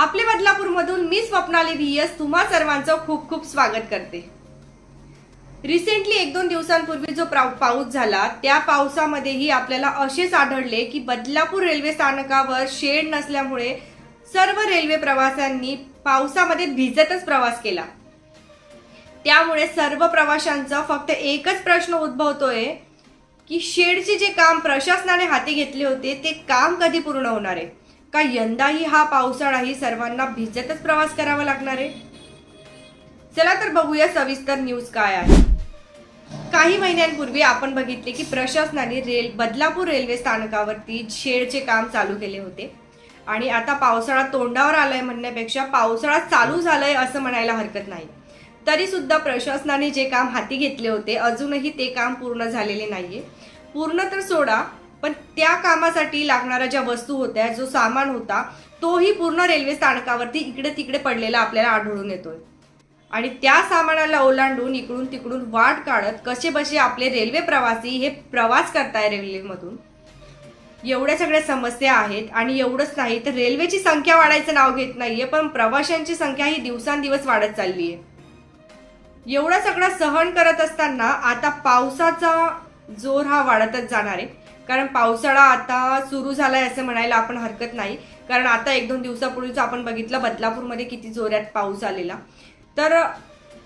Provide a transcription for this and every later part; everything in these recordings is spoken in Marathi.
आपले बदलापूरमधून मी स्वप्नाली व्हीएस तुम्हा सर्वांचं खूप खूप स्वागत करते. रिसेंटली एक दोन दिवसांपूर्वी जो पाऊस झाला त्या पावसामध्येही आपल्याला असेच आढळले की बदलापूर रेल्वे स्थानकावर शेड नसल्यामुळे सर्व रेल्वे प्रवाशांनी पावसामध्ये भिजतच प्रवास केला. त्यामुळे सर्व प्रवाशांचा फक्त एकच प्रश्न उद्भवतोय की शेडचे जे काम प्रशासनाने हाती घेतले होते ते काम कधी पूर्ण होणार आहे? का यंदाही हा पावसाळाही सर्वांना भिजतच प्रवास करावा लागणार आहे? चला तर बघूया सविस्तर न्यूज काय आहे. काही महिन्यांपूर्वी आपण बघितले की प्रशासनाने रेल बदलापूर रेल्वे स्थानकावरती शेडचे काम चालू केले होते. आणि आता पावसाळा तोंडावर आलाय म्हणण्यापेक्षा पावसाळा चालू झालाय असं म्हणायला हरकत नाही. तरी सुद्धा प्रशासनाने जे काम हाती घेतले होते अजूनही ते काम पूर्ण झालेले नाहीये. पूर्ण तर सोडा पण त्या कामासाठी लागणाऱ्या ज्या वस्तू होत्या जो सामान होता तोही पूर्ण रेल्वे स्थानकावरती इकडे तिकडे पडलेला आपल्याला आढळून येतोय. आणि त्या सामानाला ओलांडून इकडून तिकडून वाट काढत कसे बसे आपले रेल्वे प्रवासी हे प्रवास करताय रेल्वेमधून. एवढ्या सगळ्या समस्या आहेत आणि एवढंच नाही तर रेल्वेची संख्या वाढायचं नाव घेत नाहीये पण प्रवाशांची संख्या ही दिवसांदिवस वाढत चालली आहे एवढं सगळं सहन करत असताना आता पावसाचा जोर हा वाढतच जाणार आहे. कारण पावसाळा आता सुरू झालाय असं म्हणायला आपण हरकत नाही. कारण आता एक दोन दिवसापूर्वीच आपण बघितलं बदलापूरमध्ये किती जोरात पाऊस आलेला. तर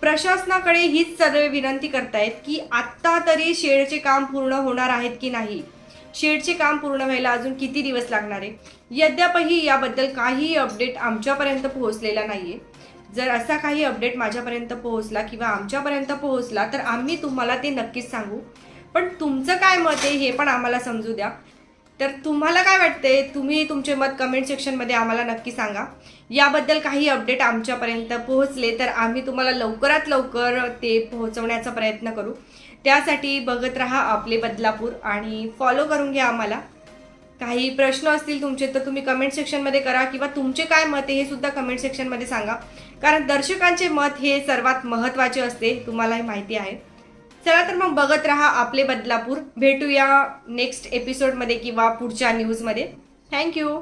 प्रशासनाकडे हीच सर्व विनंती करतायत की आत्ता तरी शेडचे काम पूर्ण होणार आहेत की नाही? शेडचे काम पूर्ण व्हायला अजून किती दिवस लागणार आहे? यद्यापही याबद्दल काही अपडेट आमच्यापर्यंत पोहोचलेला नाही आहे जर असा काही अपडेट माझ्यापर्यंत पोहोचला किंवा आमच्यापर्यंत पोहोचला तर आम्ही तुम्हाला ते नक्कीच सांगू. पण तुमचं काय मत आहे हे पण आम्हाला समजू द्या. तर तुम्हाला काय वाटतंय? तुम्ही तुमचे मत कमेंट सेक्शनमध्ये आम्हाला नक्की सांगा. याबद्दल काही अपडेट आमच्यापर्यंत पोहोचले तर आम्ही तुम्हाला लवकरात लवकर ते पोहोचवण्याचा प्रयत्न करू. त्यासाठी बघत राहा आपले बदलापूर आणि फॉलो करून घ्या आम्हाला. काही प्रश्न असतील तुमचे तर तुम्ही कमेंट सेक्शनमध्ये करा किंवा तुमचे काय मत आहे हे सुद्धा कमेंट सेक्शनमध्ये सांगा. कारण दर्शकांचे मत हे सर्वात महत्त्वाचे असते तुम्हालाही माहिती आहे. चला तर मग बघत राहा आपले बदलापूर. भेटूया नेक्स्ट एपिसोडमध्ये किंवा पुढच्या न्यूजमध्ये थँक्यू